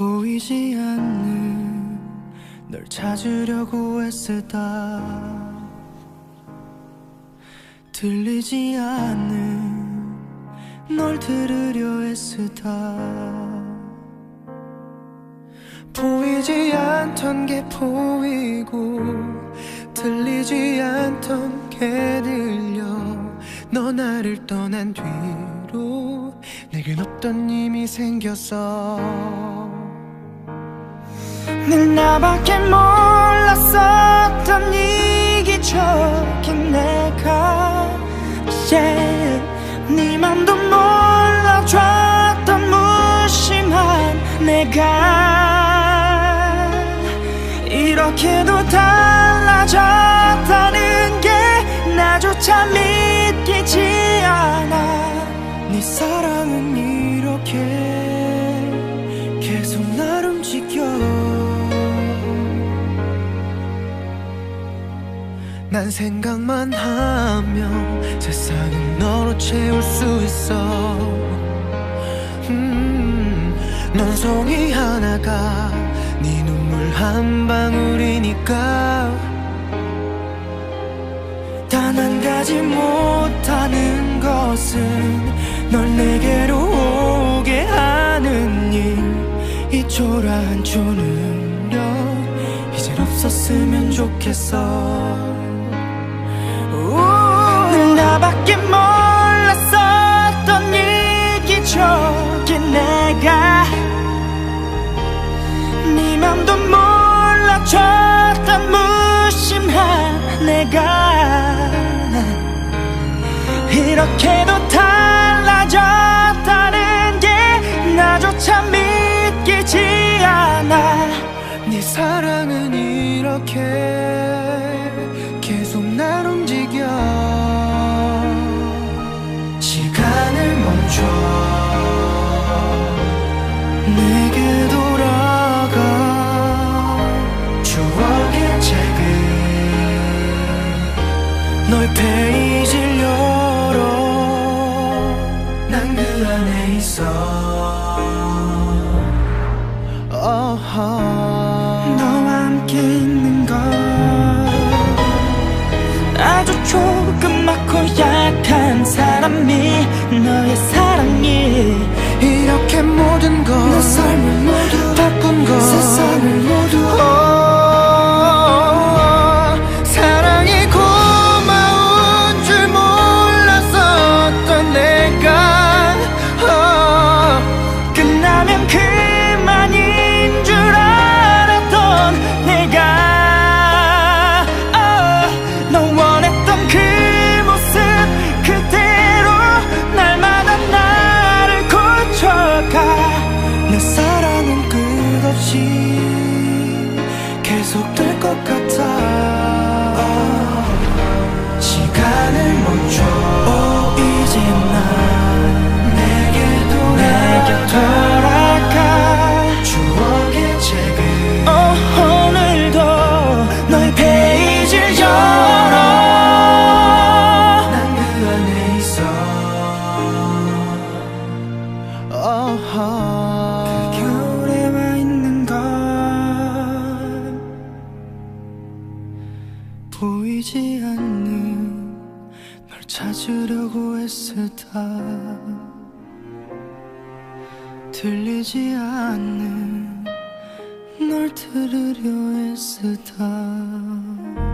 보이지 않는 널 찾으려고 애쓰다. 들리지 않는 널 들으려 애쓰다. 보이지 않던 게 보이고 들리지 않던 게 들려. 너 나를 떠난 뒤로 내겐 없던 힘이 생겼어 늘 나밖에 몰랐었던 이기적인 내가 yeah. 네 맘도 몰라줬던 무심한 내가 이렇게도 달라졌다는 게 나조차 믿기지 않아 네 사랑 난 생각만 하면 세상을 너로 채울 수 있어. 음, 넌 송이 하나가 네 눈물 한 방울이니까. 단 한 가지 못하는 것은 널 내게로 오게 하는 일, 이 초라한 초능력 이젠 없었으면 좋겠어. 나밖에 몰랐었던 이기적인 내가 네 맘도 몰라줬던 무심한 내가 이렇게도 달라졌다는 게 나조차 믿기지 않아. 네 사랑은 이렇게 너의 페이지를 열어 난 그 안에 있어. 너와 함께 계속될 것 같아. 시간을 멈춰 찾으려고 애쓰다 들리지 않는 널 들으려 애쓰다